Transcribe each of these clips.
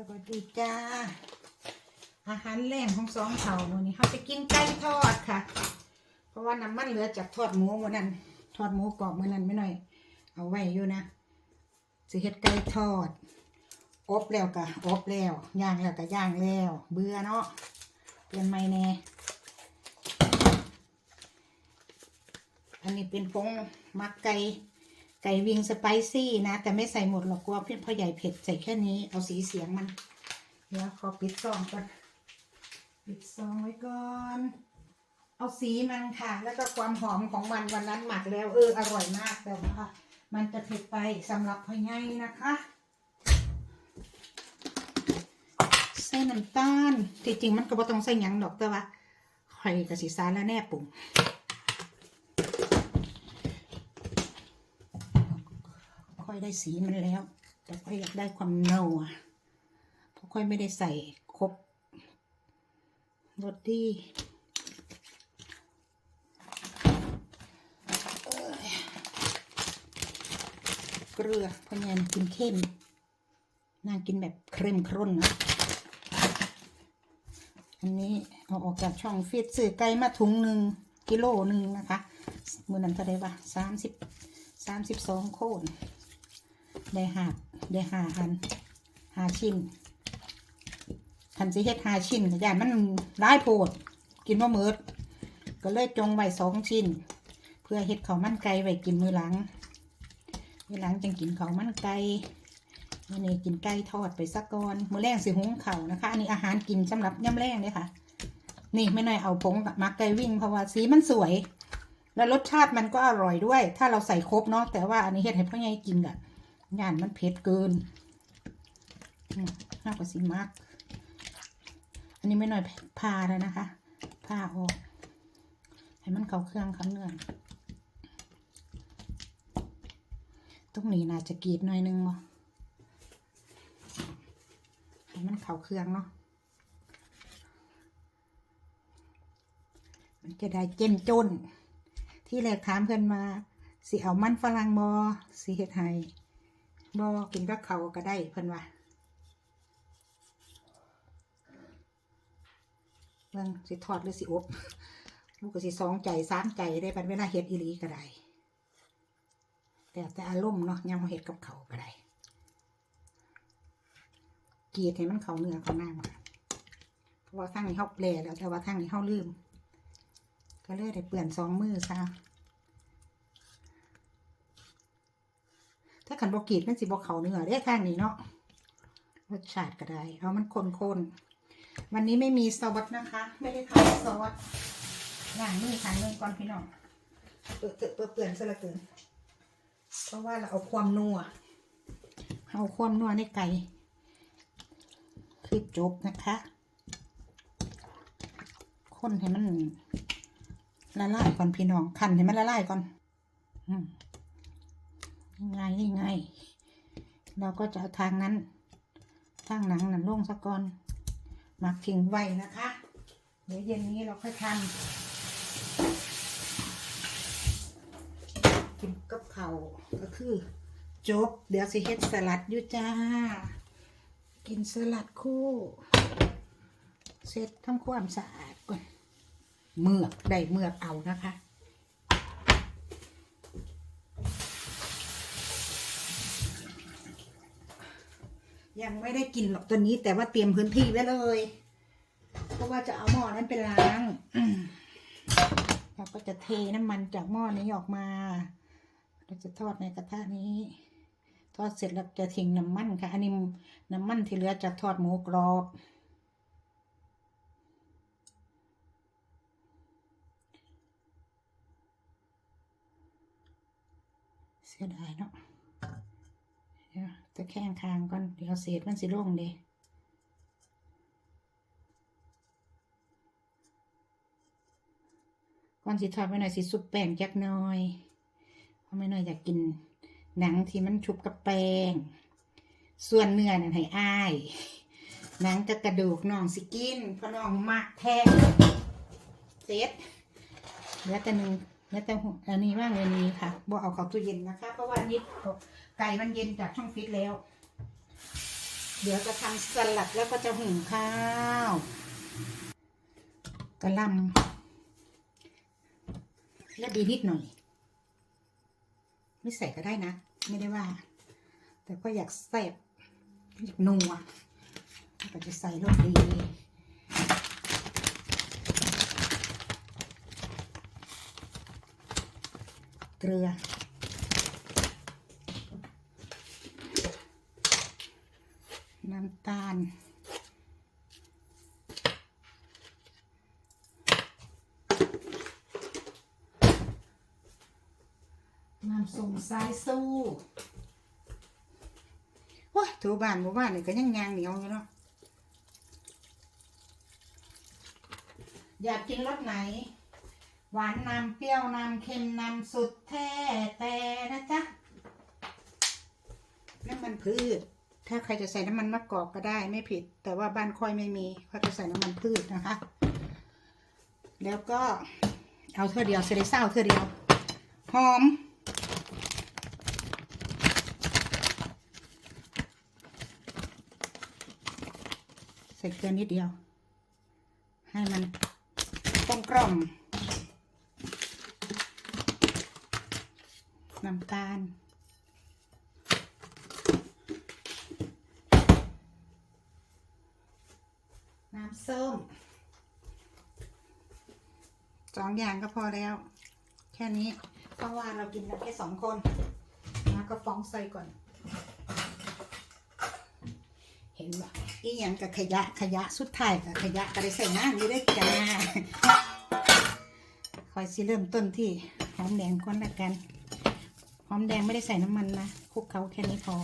สวัสดีจ้า อาหารแรงของสองเผาวันนี้เขาจะกินไก่ทอดค่ะ เพราะว่าน้ำมันเหลือจากทอดหมูวันนั้น ทอดหมูกรอบวันนั้นไม่หน่อย เอาไว้อยู่นะสิเฮ็ดไก่ทอด อบแล้วก็อบแล้วย่างแล้วก็ย่างแล้ว เบื่อเนาะเปลี่ยนไม่แน่อันนี้เป็นผงมักไก่ ไก่วิงสไปซี่นะ แต่ไม่ใส่หมดหรอกกลัวเพื่อนพ่อใหญ่เผ็ดใส่แค่นี้เอาสีเสียงมัน เดี๋ยวขอปิดซองก่อนปิดซองไว้ก่อนเอาสีมันค่ะ แล้วก็ความหอมของมันวันนั้นหมักแล้ว เอออร่อยมากแต่ว่ามันจะเผ็ดไปสำหรับพ่อใหญ่นะคะใส่น้ำตาลที่จริงมันก็บ่ต้องใส่หยังดอกแต่ว่าข่อยกับสีสารแล้วแน่ปรุง อยได้สีมันแล้ว แต่ค่อยอยากได้ความเนาอะเพราะค่อยไม่ได้ใส่ครบรสดีเอ้ยเกลือพราะงั้นกินเข้มนางกินแบบเครมครุ่นนะอันนี้เอาออกจากช่องฟิตซื้อไก่มาถุงหนึ่งกิโลหนึ่งนะคะ มือนั้นเท่าไรวะสามสิบสามสิบสองโคน ได้หาได้หาอันหาชิ้นคันสิเฮ็ดหาชิ้นก็ย่านมันร้ายโพด กินว่าเมิดก็เลยจงไว้สองชิ้น เพื่อเฮ็ดข้าวมันไก่ไว้กินมื้อหลังมื้อหลังจังกินข้าวมันไก่มื้อนี้กินไก่ทอดไปสักก่อนมื้อแรงสิหุงข้าวนะคะ อันนี้อาหารกินสำหรับย่ำแรงเลยค่ะ นี่ไม่น้อยเอาผงกับมักไก่วิ่งเพราะว่าสีมันสวย แล้วรสชาติมันก็อร่อยด้วย ถ้าเราใส่ครบเนาะแต่ว่าอันนี้เฮ็ดให้พ่อใหญ่กินกะ ย่านมันเผ็ดเกินอืมห้ากว่าสิมากอันนี้ไม่หน่อยพาแล้วนะคะพาออก ให้มันเข้าเครื่องเข้าเนื้อตรงนี้น่าจะกรีดหน่อยนึงเนาะให้มันเข้าเครื่องเนาะ มันจะได้เจ้มจน ที่แรกถามเพื่อนมาสิเอามันฝรั่งบอสิเฮ็ดให้ บอกินกับเขาก็ได้เพิ่นว่าเบิ่องสิทอดหรือสิอบลูกก็สิสองใจสามใจได้ปันเวลาเฮ็ดอีหลีก็ได้ แต่แต่อารมณ์เนาะยามเราเฮ็ดกับเขาก็ได้กรีดให้มันเขาเนื้อเขาหน้ามาเพราะว่าทั้งนี้เฮาแปลแล้วแต่ว่าทั้งนี้เฮาลืม ก็เลยได้เปลี่ยนสองมือซะ ถ้าขันบอกรีดมันสิบอกเขาเนื้อได้ทางนี้เนาะรสชาติก็ได้เอามันคนๆวันนี้ไม่มีซอสนะคะ ไม่ได้ทำซอสอย่างนี้ค่ะเรื่องก่อนพี่น้องเปื่อนเปื่อนเปื่อนซะละเกินเพราะว่าเราเอาความนัวเอาความนัวในไก่คือจบนะคะคนให้มันละลายก่อนพี่น้องคันให้มันละลายก่อน อืม ง่ายง่ายเราก็จะเอาทางนั้น ทางหนังนั่นลงสะก่อนหมักทิ้งไว้นะคะ เดี๋ยวเย็นนี้เราค่อยทำกินกับเขาวก็คือจบ เดี๋ยวสิเฮ็ดสลัดอยู่จ้า กินสลัดคู่เสร็จทำความสะอาดก่อนเมือกได้เมือกเอานะคะ ยังไม่ได้กินหรอกตัวนี้ แต่ว่าเตรียมพื้นที่ไว้เลย เพราะว่าจะเอาหม้อนั้นไปล้างเราก็จะเทน้ำมันจากหม้อนี้ออกมา เราจะทอดในกระทะนี้ ทอดเสร็จแล้วจะทิ้งน้ำมันค่ะ อันนี้น้ำมันที่เหลือจากทอดหมูกรอบ เสียดายเนาะเดี๋ยว ตะแคงคางก่อนเดี๋ยวเศษมันสิลงเด้ก่อนสิทอดไว้หน่อยสิสุบแป้งจักหน่อยเพราะไม่น้อยอยากกินหนังที่มันชุบกับแป้ง ส่วนเนื้อนั่นให้อ้าย หนังกับกระดูกน้องสิกินเพราะน้องมักแท้เสร็จแล้วแต่หนึ่ง แล้วแต่อันนี้ว่างเลยนี้ค่ะบ่เอาเข้าตู้เย็นนะคะ เพราะว่าอันนี้ไก่มันเย็นจากช่องฟิตแล้ว เดี๋ยวจะทำสลัดแล้วก็จะหุงข้าวกระลำและดีนิดหน่อย ไม่ใส่ก็ได้นะ ไม่ได้ว่า แต่ก็อยากแซ่บอยากนัวก็จะใส่รสดี เกลือ น้ำตาล น้ำส้มสายสู้ว้าถูบ้านหมู่บ้านนี่ก็ยังยางเหนียวอยู่เนาะอยากกินรสไหน หวานนำเปรี้ยวนำเค็มนำสุดแท้แต่นะจ๊ะน้ำมันพืช ถ้าใครจะใส่น้ำมันมะกอกก็ได้ไม่ผิด แต่ว่าบ้านค่อยไม่มีค่อยจะใส่น้ำมันพืชนะคะ แล้วก็เอาเท่าเดียวเสได็จเศร้าเท่าเดียวหอมใส่เกลือนิดเดียว ให้มันกลมกล่อม น้ำตาล น้ำส้มสองอย่างก็พอแล้ว แค่นี้ เพราะว่าเรากินกันแค่สองคนแล้วก็ฟ้องใส่ก่อน เห็นว่อีหยังกับขยะขยะสุดท้ายกับขยะก็ได้ใส่น้ำอยู่ได้จ้าคอยสิเริ่มต้นที่หอมแดงก่อนละกัน หอมแดงไม่ได้ใส่น้ำมันนะคลุกเขาแค่นี้พอ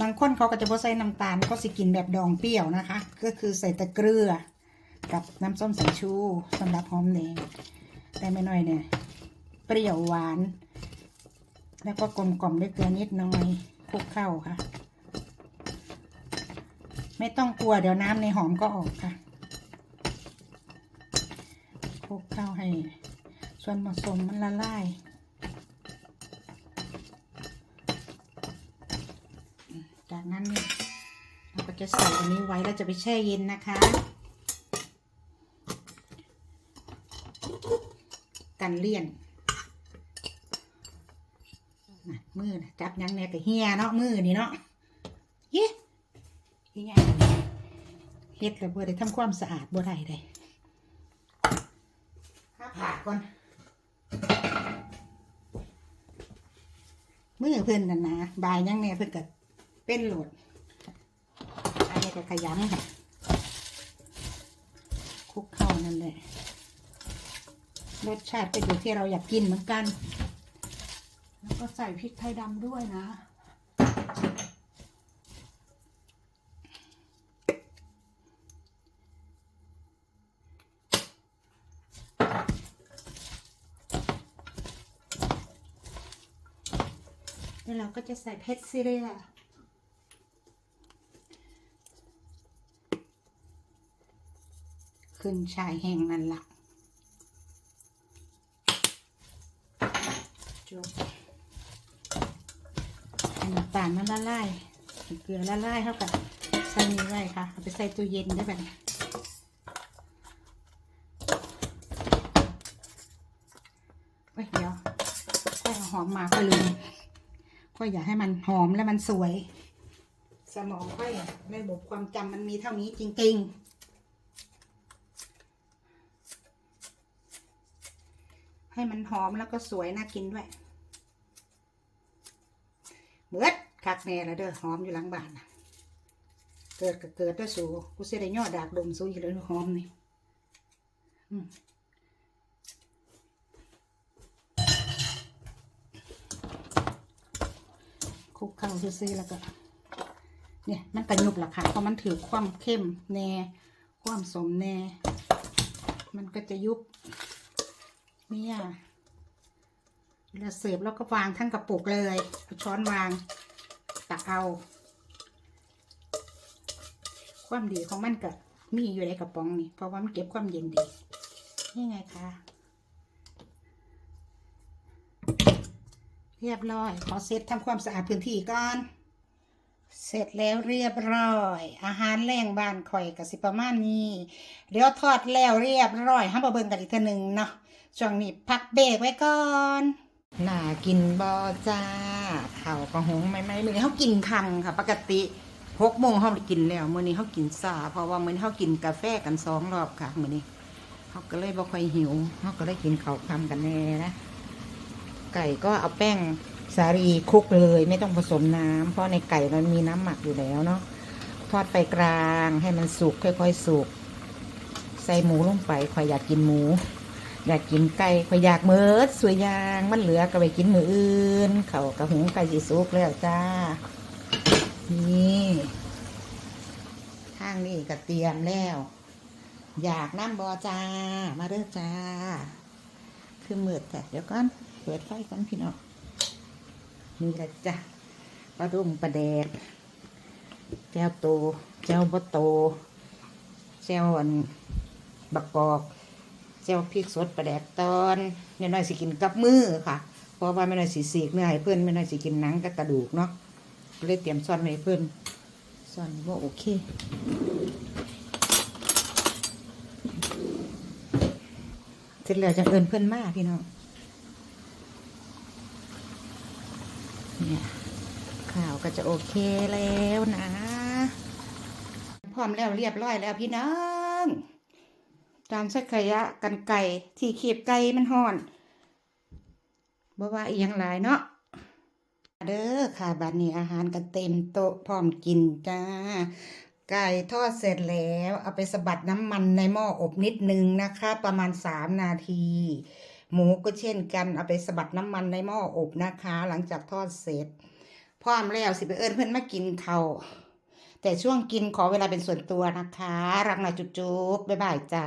บางคนเขาก็จะบ่ใส่น้ำตาลก็สิกินแบบดองเปรี้ยวนะคะ ก็คือใส่ต่เกลือ กับน้ำส้มสายชูสำหรับหอมแดงแต่ไม่น้อยเนี่ย เปรี้ยวหวาน แล้วก็กลมกล่อมด้วยเกลือนิดน่อยคลุกเข้าค่ะ ไม่ต้องกลัวเดี๋ยวน้ำในหอมก็ออกค่ะคลุกเข้าให้ ส่วนผสมมันละลายจากนั้นเราก็จะใส่อันนี้ไว้แล้วจะไปแช่เย็นนะคะ กันเลี่ยนมือนะจับยังแน่กับเฮียเนาะมือนี่เนาะเย้เฮียเฮ็ดแล้วบ่ได้ทำความสะอาดบ่ได้เลยข้าผ่าก่อน มือเพิ่นนั่นนะบายยังแน่เพิ่นก็เป็นโหลด อันนี้ก็ขยำค่ะคลุกเข้านั่นแหละรสชาติก็อยู่ที่เราอยากกินเหมือนกัน แล้วก็ใส่พริกไทยดำด้วยนะ แล้วเราก็จะใส่เพชรซีเรียขึ้นชายแห้งนั่นละจบน้ำตาลมันละลายเกลือละลายเท่ากับใส่นี้ไว้ค่ะเอาไปใส่ตู้เย็นได้แบบเฮ้ยเดี๋ยวค่อยเอาหอมมาก็ลืม ก็อยากให้มันหอมและมันสวย สมองค่อยระบบความจำมันมีเท่านี้จริง ๆให้มันหอมแล้วก็สวยน่ากินด้วยเบิดคักแน่แล้วเด้อหอมอยู่หลังบ้านนะเกิดก็เกิดด้วยสูกูเสียได้ยอดดากดมสูอยู่เลยหอมนี่อืม คุกเข้าซื่อแล้วก็ เนี่ยมันกระยุบละค่ะเพราะมันถือความเข้มแน่ความสมแน่ มันก็จะยุบเนี่ยเวลาเสิร์ฟแล้วก็วางทั้งกระปุกเลยเอาช้อนวางตักเอา ความดีของมันก็มีอยู่ในกระป๋องนี่เพราะว่ามันเก็บความเย็นดีนี่ไงคะ เรียบร้อย ขอเซตทำความสะอาดพื้นที่ก่อน เสร็จแล้วเรียบร้อย อาหารแรงบ้านข่อยกับสิประมาณนี้ เดี๋ยวทอดแล้วเรียบร้อยห้ามมาเบิ่งกันอีกเทีหนึ่งเนาะช่วงนี้พักเบรกไว้ก่อนน่ากินบอจ้าข่ากระหงไม่ไม่มื้อนี้เขากินคังค่ะ ปกติหกโมงเขากินแล้วมื้อนี้เขากินซาเพราะว่ามื้อนี้เขากินกาแฟกันสองรอบค่ะมื้อนี้เขาก็เลยบ่ค่อยหิวเขาก็เลยกินเขาวคำกันแน่นะ ไก่ก็เอาแป้งสาลีคลุกเลย ไม่ต้องผสมน้ำเพราะในไก่มันมีน้ำหมักอยู่แล้วเนาะทอดไฟกลางให้มันสุกค่อยๆสุก ใส่หมูลงไปข่อยอยากกินหมู อยากกินไก่ข่อยอยากเมิดสวยยางมันเหลือก็ไปกินมืออื่น เขากระหุงไก่สีสุกแล้วจ้า นี่ทางนี้ก็เตรียมแล้ว อยากน้ำบอจ้า มาเด้อจ้า คือมืดแต่เดี๋ยวก่อน เปิดไฟก่อนพี่น้องนี่แหละจ้ะปลาดุงปลาแดกแจ้วโตแจ้วบะโตแจ้วอันบักกอกแจ้วพริกสดปลาแดกตอนแม่น้อยสิกินกับมือค่ะ เพราะว่าแม่น้อยสิสีกเนื้อให้เพื่อนแม่น้อยสิกินหนังกับกระดูกเนาะเลยเตรียมซ่อนไว้ให้เพื่อนซ่อนว่าโอเคเสร็จแล้วจะเอินเพื่อนมากพี่น้อง เนี่ยข่าว ก็จะโอเคแล้วนะ พร้อมแล้วเรียบร้อยแล้วพี่น้องจานสักขยะกันไก่ที่ขีบไก่มันห่อนบ่ว่าอีหยังหลายเนาะเด้อค่ะบัดนี้อาหารก็เต็มโต๊ะพร้อมกินจ้า ไก่ทอดเสร็จแล้ว เอาไปสะบัดน้ำมันในหม้ออบนิดนึงนะคะ ประมาณ3นาที หมูก็เช่นกันเอาไปสะบัดน้ำมันในหม้ออบนะคะ หลังจากทอดเสร็จ พร้อมแล้วสิไปเอิญเพื่อนมากินเขาแต่ช่วงกินขอเวลาเป็นส่วนตัวนะคะ รักหน่อยจุ๊บๆบ๊ายบายจ้า